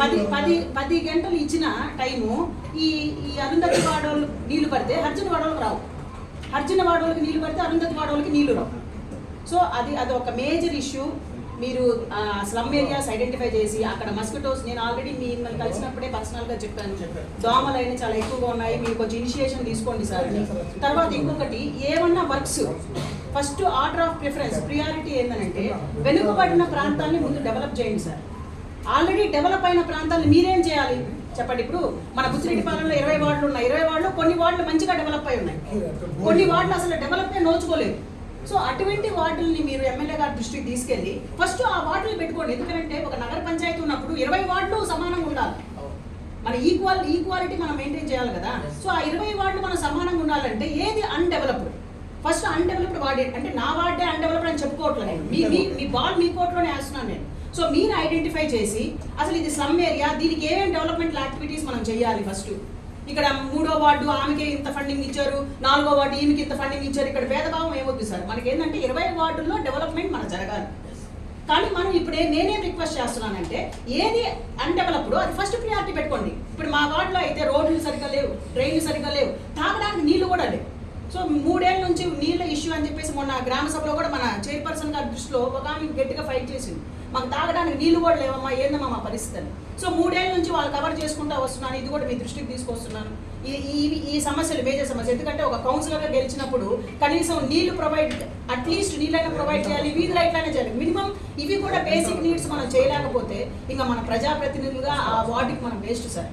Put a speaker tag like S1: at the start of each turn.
S1: పది పది పది గంటలు ఇచ్చిన టైము ఈ ఈ అరుంధతి వాడోళ్ళు నీళ్ళు పడితే అర్జున వాడోళ్ళకి రావు. అర్జున వాడోళ్ళకి నీళ్ళు పడితే అరుంధతి వాడోళ్ళకి నీళ్ళు రావు. సో అది అది ఒక మేజర్ ఇష్యూ. మీరు స్లమ్ ఏరియాస్ ఐడెంటిఫై చేసి అక్కడ మస్కిటోస్ నేను ఆల్రెడీ మిమ్మల్ని కలిసినప్పుడే పర్సనల్గా చెప్పాను. దోమలు అయినా చాలా ఎక్కువగా ఉన్నాయి. మీరు కొంచెం ఇనిషియేషన్ తీసుకోండి సార్. తర్వాత ఇంకొకటి ఏమన్నా works. First order of preference priority ఏంటంటే వెనుకబడిన ప్రాంతాన్ని ముందు డెవలప్ చేయండి సార్. ఆల్రెడీ డెవలప్ అయిన ప్రాంతాలను మీరేం చేయాలి? చెప్పండి ఇప్పుడు. మన బుచ్చిరెడ్డిపాలెంలో ఇరవై వార్డులు ఉన్నాయి. ఇరవై వార్డులో కొన్ని వార్డులు మంచిగా డెవలప్ అయి ఉన్నాయి. కొన్ని వార్డులు అసలు డెవలప్ నోచుకోలేదు. సో అటువంటి వార్డుల్ని మీరు ఎమ్మెల్యే గారి దృష్టికి తీసుకెళ్ళి ఫస్ట్ ఆ వార్డులు పెట్టుకోండి. ఎందుకంటే ఒక నగర పంచాయతీ ఉన్నప్పుడు ఇరవై వార్డులు సమానంగా ఉండాలి. మన ఈక్వల్ ఈక్వాలిటీ మనం మెయింటైన్ చేయాలి కదా. సో ఆ ఇరవై వార్డులు మనం సమానంగా ఉండాలంటే ఏది అన్డెవలప్డ్ ఫస్ట్ అన్డెవలప్డ్ వార్డే. అంటే నా వార్డే అన్డెవలప్డ్ అని చెప్పుకోవట్లేదు. మీ మీ మీ బాల్ మీ కోర్టులోనే వేస్తున్నాను నేను. సో మీరు ఐడెంటిఫై చేసి అసలు ఇది స్లమ్ ఏరియా దీనికి ఏమేమి డెవలప్మెంట్ యాక్టివిటీస్ మనం చేయాలి ఫస్ట్ ఇక్కడ మూడో వార్డు ఆమెకే ఇంత ఫండింగ్ ఇచ్చారు నాలుగో వార్డు ఈమెకి ఇంత ఫండింగ్ ఇచ్చారు ఇక్కడ భేదభావం ఏమొద్దు సార్. మనకి ఏంటంటే ఇరవై వార్డుల్లో డెవలప్మెంట్ మన జరగాలి. కానీ మనం ఇప్పుడే నేనేం రిక్వెస్ట్ చేస్తున్నానంటే ఏది అన్డెవలప్డ్ అది ఫస్ట్ ప్రియారిటీ పెట్టుకోండి. ఇప్పుడు మా వార్డులో అయితే రోడ్లు సరిగ్గా లేవు డ్రైన్లు సరిగ్గా లేవు తాగడానికి నీళ్ళు కూడా లేవు. సో మూడేళ్ళ నుంచి నీళ్ళ ఇష్యూ అని చెప్పేసి మొన్న గ్రామ సభలో కూడా మన చైర్పర్సన్ దృష్టిలో ఒక ఆమె గట్టిగా ఫైట్ చేసింది. మాకు తాగడానికి నీళ్ళు కూడా లేవమ్మా ఏందమ్మా మా పరిస్థితి అని. సో మూడేళ్ళ నుంచి వాళ్ళు కవర్ చేసుకుంటూ వస్తున్నాను ఇది కూడా మీ దృష్టికి తీసుకొస్తున్నాను. ఈ ఈ ఈ సమస్యలు మేజర్ సమస్య ఎందుకంటే ఒక కౌన్సిలర్గా గెలిచినప్పుడు కనీసం నీళ్ళు ప్రొవైడ్ అట్లీస్ట్ నీళ్ళైనా ప్రొవైడ్ చేయాలి వీధి లైట్లైనా చేయాలి. మినిమం ఇవి కూడా బేసిక్ నీడ్స్ మనం చేయలేకపోతే ఇంకా మన ప్రజాప్రతినిధులుగా ఆ వార్డుకి మనం వేస్ట్ సార్.